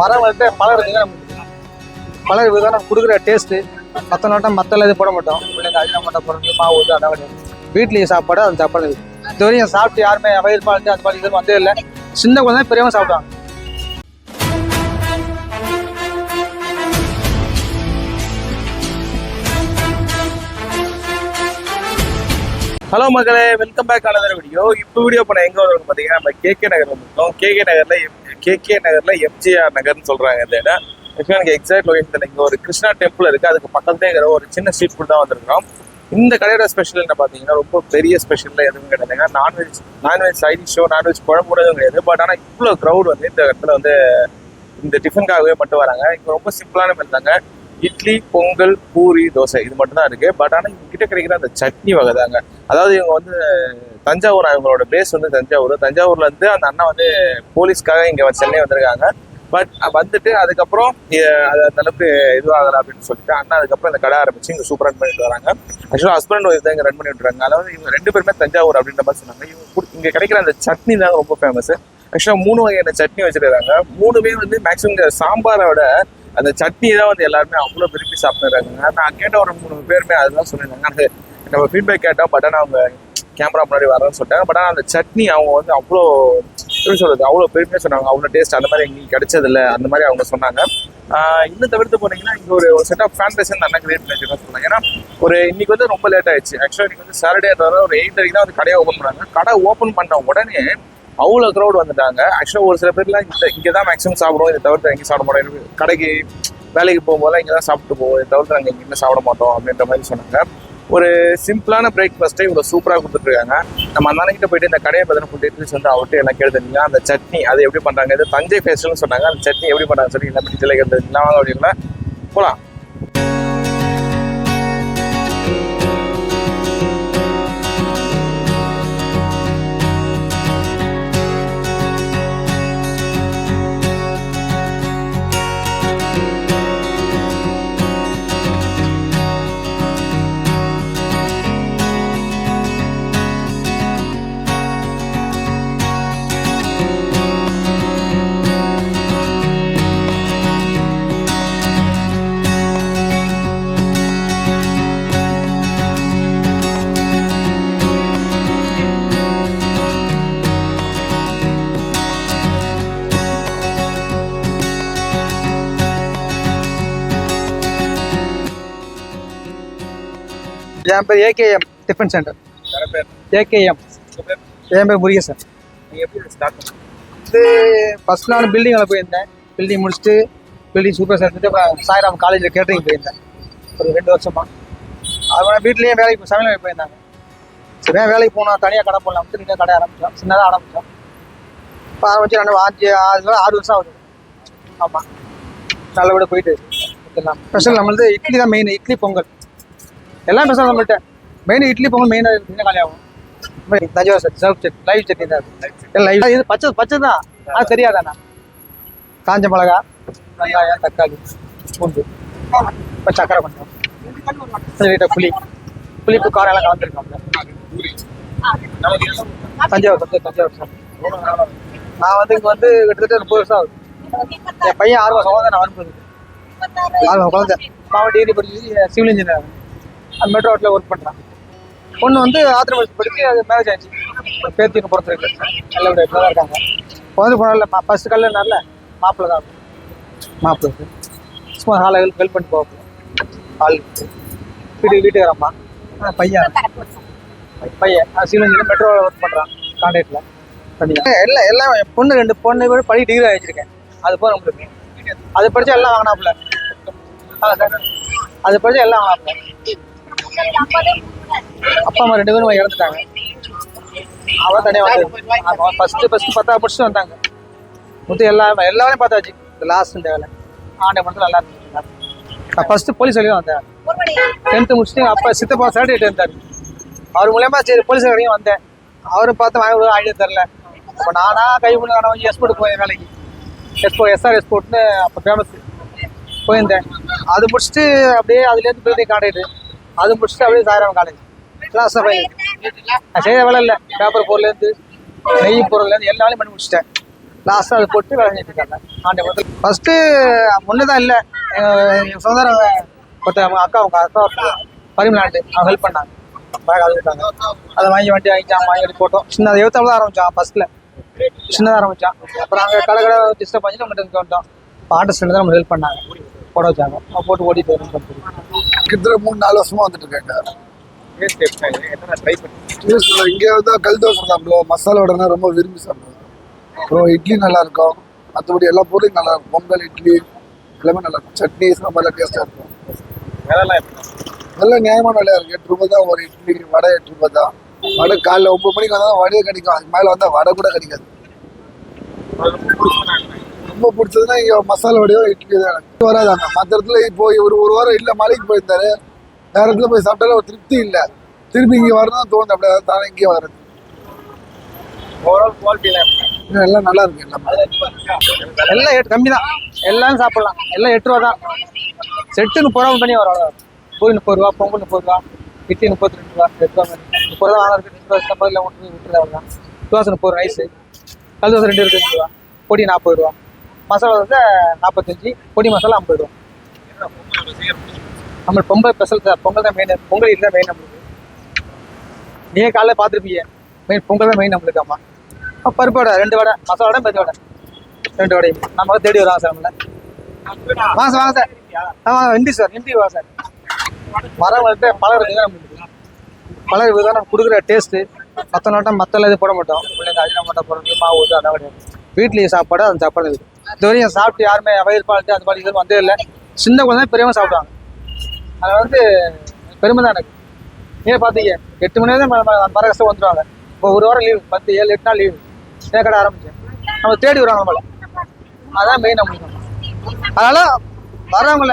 மரம் வந்து பழம் இருக்குங்க பழம் இருக்குது நம்ம கொடுக்குற டேஸ்ட்டு மற்ற நாட்டம் மற்ற இது போட மாட்டோம். பிள்ளைங்க மட்டும் போடுறது மாவு ஊற்று அதான் வீட்லேயே சாப்பாடு அந்த சாப்பாடு இது வரையும் சாப்பிட்டு யாருமே வயிறு பாழ்ந்து அந்த மாதிரி இது வந்தே இல்லை. சின்ன குழந்தை பெரியவங்க சாப்பிடுவாங்க. ஹலோ மக்களே வெல்கம் பேக் ஆனதர் வீடியோ இப்போ வீடியோ பண்ண எங்க வரும் பாத்தீங்கன்னா நம்ம கேகே நகர் வந்துட்டோம் கேகே நகர்ல கேகே நகர்ல எம்ஜிஆர் நகர்னு சொல்றாங்க இந்த இடம் ஆக்சுவலாக எனக்கு எக்ஸாக்ட் லொகேஷன் இங்கே இங்க ஒரு கிருஷ்ணா டெம்பிள் இருக்கு. அதுக்கு பக்கத்துலேயே இருக்கிற ஒரு சின்ன ஸ்ட்ரீட் ஃபுட் தான் வந்திருக்கோம் இந்த கடையோட ஸ்பெஷல் என்ன பார்த்தீங்கன்னா ரொம்ப பெரிய ஸ்பெஷல்ல எதுவும் கிடையாதுங்க non veg non veg side show non veg குழம்பு கூட எதுவும் கிடையாது. பட் ஆனால் இவ்வளோ க்ரௌட் வந்து இந்த இடத்துல வந்து இந்த டிஃபனுக்காகவே மட்டும் வராங்க. இங்கே ரொம்ப சிம்பிளான மெல் தாங்க. இட்லி பொங்கல் பூரி தோசை இது மட்டும்தான் இருக்குது இருக்கு. பட் ஆனால் இவங்க கிட்ட கிடைக்கிற அந்த சட்னி வகை தாங்க. அதாவது இவங்க வந்து தஞ்சாவூர் அவங்களோட பேஸ் வந்து தஞ்சாவூர். தஞ்சாவூர்ல இருந்து அந்த அண்ணா வந்து போலீஸ்க்காக இங்க சென்னை வந்திருக்காங்க. பட் வந்துட்டு அதுக்கப்புறம் அது அந்த அளவுக்கு இதுவாகல அப்படின்னு சொல்லிட்டு அண்ணா அதுக்கப்புறம் இந்த கடை ஆரம்பிச்சு இங்க சூப்பர் ரன் பண்ணிட்டு வராங்க. ஆக்சுவலாக ஹஸ்பண்ட் ஒய்ஃப் தான் இங்க ரன் பண்ணிட்டு இருக்காங்க. அதாவது இவங்க ரெண்டு பேருமே தஞ்சாவூர் அப்படின்ற மாதிரி சொன்னாங்க. இவங்க இங்கே இங்க கிடைக்கிற அந்த சட்னி தான் ரொம்ப ஃபேமஸ் ஆக்சுவலாக மூணு வகையான சட்னி வச்சிருக்காங்க. மூணுமே வந்து மேக்ஸிமம் இந்த சாம்பாரை விட அந்த சட்னி தான் வந்து எல்லாருமே அவ்வளோ விரும்பி சாப்பிட்றாங்க. நான் கேட்ட ஒரு மூணு பேருமே அதுதான் சொல்லியிருந்தாங்க அந்த நம்ம ஃபீட்பேக் கேட்டோம் பட் ஆனால் அவங்க கேமரா முன்னாடி வரேன்னு சொல்லிட்டாங்க. பட் ஆனால் அந்த சட்னி அவங்க வந்து அவ்வளோ எப்படி சொல்கிறது அவ்வளோ பெருமையாக சொன்னாங்க. அவ்வளோ டேஸ்ட் அந்த மாதிரி எங்களுக்கு கிடைச்சதில்ல. அந்த மாதிரி அவங்க சொன்னாங்க. இன்னும் தவிர்த்து போனீங்கன்னா இங்கே ஒரு செட் ஆஃப் ஃபேன் பேஸ் அண்ணா கிரியேட் பண்ணி வச்சிருக்கோம்னு சொன்னாங்க. ஏன்னா ஒரு இன்னைக்கு வந்து ரொம்ப லேட் ஆயிடுச்சு. ஆக்சுவலாக இன்னைக்கு வந்து சாட்டர்டே வர ஒரு எயிட் வரைக்கும் தான் வந்து கடையை ஓப்பன் பண்ணாங்க. கடை ஓப்பன் பண்ண உடனே அவ்வளோ க்ரௌட் வந்துட்டாங்க. ஆக்சுவலாக ஒரு சில பேர்லாம் இந்த இங்கே தான் மேக்ஸிமம் சாப்பிடுவோம். இதை தவிர்த்து எங்கேயும் சாப்பிட மாட்டோம். கடைக்கு வேலைக்கு போகும்போதெல்லாம் இங்கே தான் சாப்பிட்டு போவோம். இதை தவிர்த்து நாங்கள் எங்கேயுமே சாப்பிட மாட்டோம் அப்படின்ற மாதிரி சொன்னாங்க. ஒரு சிம்பிளான பிரேக்ஃபாஸ்ட்டை இவ்வளோ சூப்பராக கொடுத்துட்ருக்காங்க நம்ம அண்ணன்கிட்ட போயிட்டு இந்த கடையை பற்றின ஃபுட் டீட்டெயில்ஸ் வந்து அவர்கிட்ட எல்லாம் கேட்டுருந்தீங்க. அந்த சட்னி அது எப்படி பண்ணுறாங்க இது தஞ்சை ஃபேஸ்ட்டுன்னு சொன்னாங்க. அந்த சட்னி எப்படி பண்ணுறாங்க சொல்லி என்ன பற்றி கேட்டுருந்தீங்களா வாங்க அப்படின்னா போகலாம் என் பேர் ஏகேஎம் டிஃபன் சென்டர். ஏகேஎம் என் பேர் முருகேசன். இது ஃபர்ஸ்ட் நான் பில்டிங்கில் போயிருந்தேன். பில்டிங் முடிச்சுட்டு பில்டிங் சூப்பர் அப்புறம் சாய்ராம் காலேஜில் கேட்டரிங் போயிருந்தேன். ஒரு ரெண்டு வருஷமா. அதுக்கப்புறம் வீட்லேயே வேலைக்கு சமையல் வேலைக்கு போயிருந்தாங்க. சரி ஏன் வேலைக்கு போனோம் தனியாக கடை போடலாம் திரும்ப கடை ஆரம்பிச்சோம். சின்னதாக ஆரம்பிச்சோம். இப்போ ஆரம்பிச்சு ரெண்டு அஞ்சு ஆறு ஆறு வருஷம் ஆகுது. ஆமாம் நல்லபடியாக போயிட்டு எல்லாம் ஸ்பெஷல் நம்மளது இட்லி தான் மெயின் இட்லி பொங்கல். எல்லாம் ஸ்பெஷல் நம்மள்ட்ட மெயின் இட்லி பொங்கல் மெயினாக என்ன காலியாகும். தஞ்சாவூர் சட் சர்வ் சட் லைவ் சட்னி தான். லைவ் இது பச்சை பச்சை தான் அது தெரியாதாண்ணா காஞ்ச மிளகா வெங்காயம் தக்காளி பூண்டு. இப்போ சக்கரை கொஞ்சம். லைட்டாக புளி. புளிப்பு காரம் எல்லாம் தஞ்சாவூர் வந்து தஞ்சாவூர் நான் வந்து இங்கே வந்து கிட்டத்தட்ட முப்பது வருஷம் ஆகுது. என் பையன் ஆறு தான் நான் அனுப்புறது ஆறு குழந்தை. மாவட்ட டிகிரி படிச்சு சிவில் இன்ஜினியர் அந்த மெட்ரோ ரோட்டில் ஒர்க் பண்ணுறான் பொண்ணு வந்து ஆத்திரமடிச்சு படிச்சு அது மேரேஜ் ஆயிடுச்சு. ஒரு பேத்தின்னு வரைக்கும் நல்லபடியாக இப்படி தான் இருக்காங்க குழந்தை போனால ஃபர்ஸ்ட் நல்ல மாப்பிள்ளை தான். மாப்பிள்ளை சும்மா ஹாலை ஹெல்ப் ஹெல்ப் பண்ணிட்டு போவோம் ஆள் வீட்டு வீட்டுக்கு அம்மா பையன். பையன். சிவன் மெட்ரோவில் ஒர்க் பண்ணுறான் கான்ட்ராக்டில் பண்ணிக்கலாம் எல்லாம் எல்லாம் என் பொண்ணு ரெண்டு பொண்ணு கூட படி டிகிரி ஆகிச்சிருக்கேன் அது போக உங்களுக்கு. அது படிச்சா எல்லாம் வாங்கினாப்புல. சார். அது படித்தா எல்லாம் வாங்கினாப்புல. அப்பா அம்மா ரெண்டு பேரும் இறந்துட்டாங்க. அவன் தனியாக வந்து ஃபர்ஸ்ட் ஃபர்ஸ்ட் பத்தா பிடிச்சி வந்தாங்க மொத்தம் எல்லா எல்லா பார்த்தாச்சு. இந்த லாஸ்ட் இந்த வேலை. ஆண்டை மட்டும் நல்லா இருந்துச்சு. நான் ஃபர்ஸ்ட் போலீஸ் வரையும் வந்தேன். டென்த்து முடிச்சுட்டு அப்பா சித்தப்பா சர்டிஃபிகேட் இருந்தார். அவர் மூலியமா சரி போலீஸ் வரையும் வந்தேன். அவரும் பார்த்து வாங்க ஐடியா தெரில. அப்போ நானாக கை பண்ணி நான் எஸ்போர்ட் போய் வேலைக்கு. எஸ்போ எஸ்ஆர் எஸ்போர்ட்னு அப்போ ஃபேமஸ் போயிருந்தேன். அது முடிச்சுட்டு அப்படியே அதுலேருந்து பில்டிங் காண்டிட்டு அது முடிச்சுட்டு அப்படியே சாயிரம் காலேஜ் கிளாஸ் நான் செய்த வேலை இல்லை. பேப்பர் பொருள்லேருந்து நெய் பொருள்லேருந்து எல்லாமே பண்ணி முடிச்சிட்டேன். லாஸ்ட்டாக அதை போட்டு வேலை செஞ்சுட்டு இருக்காங்க. ஆண்டை முதல் ஃபஸ்ட்டு முன்னே தான் இல்லை. எங்கள் சொந்தரம் ஒருத்தர் அவங்க அக்கா அவங்க அக்கா பரிமலாண்டு அவங்க ஹெல்ப் பண்ணாங்க. பேக் அது அதை வாங்கி வண்டி வாங்கிச்சான் வாங்கி வண்டி போட்டோம். சின்ன எழுத்தாவில் தான் ஆரம்பிச்சான் ஃபஸ்ட்டில் சின்னதாக ஆரம்பித்தான் அப்புறம் அங்கே கடை கடை டிஸ்டர்ப் பண்ணி நம்ம இங்கே வந்தோம் இப்போ ஆர்டர்ஸ் தான் நம்ம ஹெல்ப் பண்ணாங்க. போட வச்சாங்க. போட்டு ஓடிட்டு வரும் கிட்டத்தட்ட மூணு நாலு வருஷமா வந்துட்டு இருக்கேங்க இங்கே எப்படி வந்து கல் தோசை சாப்பிடுவோம். மசாலா வடைனா ரொம்ப விரும்பி சாப்பிடுவோம். அப்புறம் இட்லி நல்லா இருக்கும். மற்றபடி எல்லா பொருளும் நல்லா இருக்கும். பொங்கல் இட்லி எல்லாமே நல்லா இருக்கும். சட்னி சாம்பார்லாம் டேஸ்ட்டாக இருக்கும். நல்லா நியாயமான விலையா இருக்கு. எட்டு ரூபாய் தான் ஒரு இட்லி வடை எட்டு ரூபாய் தான். வடை காலைல ஒன்பது மணிக்கு வந்தால் வடையே கிடைக்கும். அதுக்கு மேலே வந்தால் வடை கூட கிடைக்காது. ரொம்ப பிடிச்சதுன்னா இங்க மசாலா வடையோ இட்லி தான் வராதாங்க. மற்ற இடத்துல இப்போ ஒரு ஒரு வாரம் இல்லை மலைக்கு போயிருந்தாரு. வேற இடத்துல போய் சாப்பிட்டாலும் ஒரு திருப்தி இல்லை. திருப்பி இங்கே வரணும் தோணுது. அப்படியே தானே இங்கே வர்றது. ஓவரால் குவாலிட்டியில் இன்னும் எல்லாம் நல்லா இருக்கு எல்லாமே. எல்லாம் எட்டு கம்மி தான். எல்லாம் சாப்பிடலாம். எல்லாம் எட்டு ரூபா தான். செட்டு முப்பது ரூபா பண்ணி வரும். பூரி முப்பது ரூபா பொங்கல் முப்பது ரூபா இட்லி முப்பத்தி ரெண்டு ரூபா எட்டு ரூபா முப்பது ரூபா வாங்குறது ரெண்டு ரூபா சம்பதில் ஒன்று அவ்வளோ தோசை முப்பது ரைஸு கல் தோசை ரெண்டு இருபத்தஞ்சு ரூபா. பொடி நாற்பது ரூபா. மசாலா வந்து நாற்பத்தஞ்சு பொடி மசாலா ஐம்பது ரூபா. நம்ம பொங்கல் ஸ்பெஷல் சார் பொங்கல் தான் மெயின் பொங்கல் இதுதான் மெயின் நம்மளுக்கு. நீங்கள் காலைல பார்த்துருப்பீங்க. மெயின் பொங்கல் தான் மெயின் நம்மளுக்கு அம்மா பருப்பு வடை ரெண்டு வடை மசாலா வடை பருப்பு வடை. ரெண்டு வடையும் நம்ம தேடி வரோம் சார் நம்மள. வாங்க சார் வாங்க சார். ஆ வாங்க சார் ஹிந்தி வா சார். மரம் வளர்த்து பழம் இருக்குது நம்மளுக்கு. பழம் இருக்குது தான் நம்ம கொடுக்குற டேஸ்ட்டு மற்ற நாட்டம் மற்ற இது போட மாட்டோம். பிள்ளைங்க அஜினா மட்டும். போடுறது மாவு அதை கிடையாது. வீட்லேயே சாப்பாடு அந்த சாப்பாடு இருக்குது. இது வரையும் சாப்பிட்டு யாருமே வயிறு பால்ட்டு அந்த மாதிரி இது வந்தே இல்லை. சின்ன குழந்தை பெரியவங்க சாப்பிடுவாங்க. அது வந்து பெருமை தான் எனக்கு. நீங்கள் பார்த்தீங்க எட்டு மணி நேரம் மர கஷ்டம் வந்துடுவாங்க இப்போ ஒரு வாரம் லீவு பத்து ஏழு எட்டு நாள் லீவு ஏன் கடை ஆரம்பிச்சேன் நம்ம தேடி வருவாங்க நம்மளை. அதான் மெயின் நம்மளுக்கு. அதனால வரவங்கள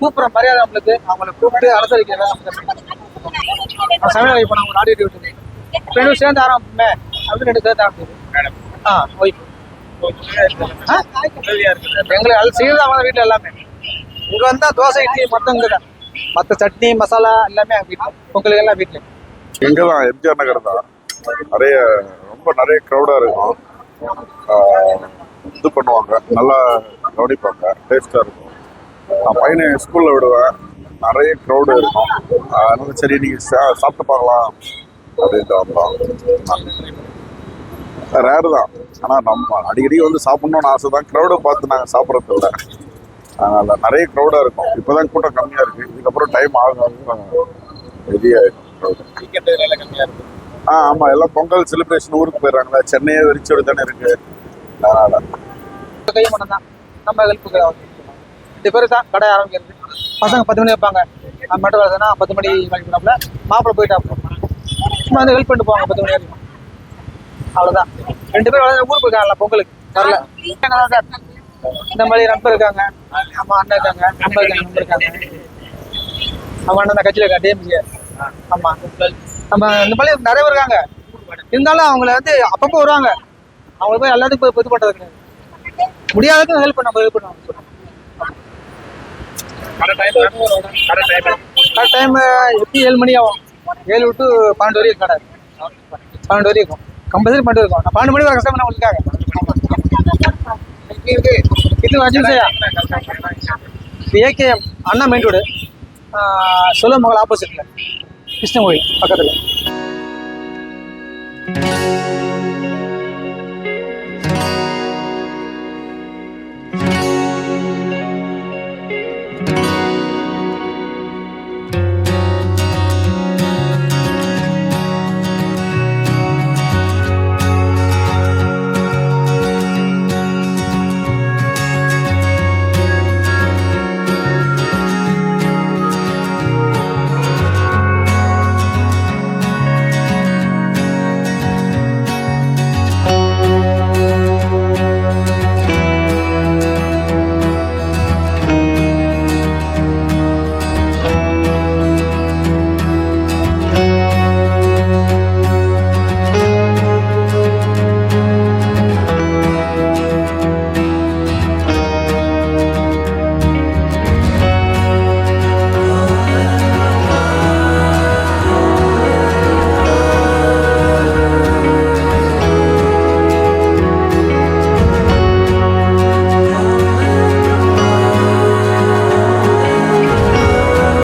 கூப்பிட்ற மரியாதை நம்மளுக்கு. அவங்கள கூப்பிட்டு அலசரிக்கிறதா சமையல் இப்போ நம்ம நாடி விட்டு ரெண்டு சேர்ந்து ஆரம்பிப்போமே அப்படின்னு ரெண்டு சேர்ந்து ஆரம்பிச்சது ஆ ஓகே. எங்களுக்கு அது செய்யறதா வீட்டில் எல்லாமே. இங்க வந்தா தோசை இட்லி மொத்தம் இங்கே தான். மற்ற சட்னி மசாலா எல்லாமே வீட்டில். பொங்கலுக்கு எல்லாம் வீட்டில். இங்கே தான் எம்ஜிஆர் நகர் தான். நிறைய ரொம்ப நிறைய க்ரௌடாக இருக்கும். இது பண்ணுவாங்க. நல்லா கவனிப்பாங்க. டேஸ்ட்டாக இருக்கும். நான் பையனை ஸ்கூலில் விடுவேன். நிறைய க்ரௌடு இருக்கும். அதனால சரி நீங்கள் சா சாப்பிட்டு பார்க்கலாம். அப்படின்ட்டு வந்தோம். ரேரு தான். ஆனால் நம்ம அடிக்கடி வந்து சாப்பிட்ணுன்னு ஆசை தான் க்ரௌடை பார்த்து நாங்கள் சாப்பிட்றது இல்லை அதனால் நிறைய க்ரௌடாக இருக்கும். இப்போ தான் கூட்டம் கம்மியாக இருக்குது இதுக்கப்புறம் டைம் ஆகும் ஆக கம்மியாக ஆ ஆமாம் எல்லாம் பொங்கல் செலிப்ரேஷன் ஊருக்கு போயிடுறாங்களா. சென்னையே வெறிச்சோடு தானே இருக்குது அதனால். மட்டும் தான் நம்ம ஹெல்ப்புக்கு ரெண்டு பேர் தான் கடை ஆரம்பிக்கிறது. பசங்க பத்து மணி வைப்பாங்க. நம்ம மட்டும் வரதுன்னா பத்து மணி வாங்கிக்கலாம்ல மாப்பிள்ளை போயிட்டா அப்புறம் சும்மா வந்து ஹெல்ப் பண்ணிட்டு போவாங்க பத்து மணி வரைக்கும். அவ்வளோதான் ரெண்டு பேரும் ஊருக்கு போயிருக்காங்கல்ல பொங்கலுக்கு வரல. இந்த மாதிரி நண்பர் இருக்காங்க. அம்மா அண்ணன் இருக்காங்க. நண்பர் இருக்காங்க நண்பர் இருக்காங்க. அவன் அண்ணன் கட்சியில் இருக்கா டிஎம்கே ஆமா. நம்ம இந்த மாதிரி நிறைய பேர் இருக்காங்க. இருந்தாலும் அவங்கள வந்து அப்பப்போ வருவாங்க. அவங்களுக்கு போய் எல்லாத்துக்கும் போய் பொது பண்றது கிடையாது முடியாததுக்கும் ஹெல்ப் பண்ண ஹெல்ப் பண்ணுவாங்க கரெக்ட் டைம் எப்படி ஏழு மணி ஆகும்? ஏழு விட்டு பன்னெண்டு வரைக்கும் கடை பன்னெண்டு வரைக்கும் இருக்கும். கம்பல்சரி பண்ணிட்டு இருக்கும். நான் பன்னெண்டு மணி வர கஷ்டம் உங்களுக்காக. இது அஜிசையா ஏகேஎம் அண்ணா மெயின் ரோடு. சொல்ல மகள் ஆப்போசிட்டில் கிருஷ்ணகோயில் பக்கத்தில்.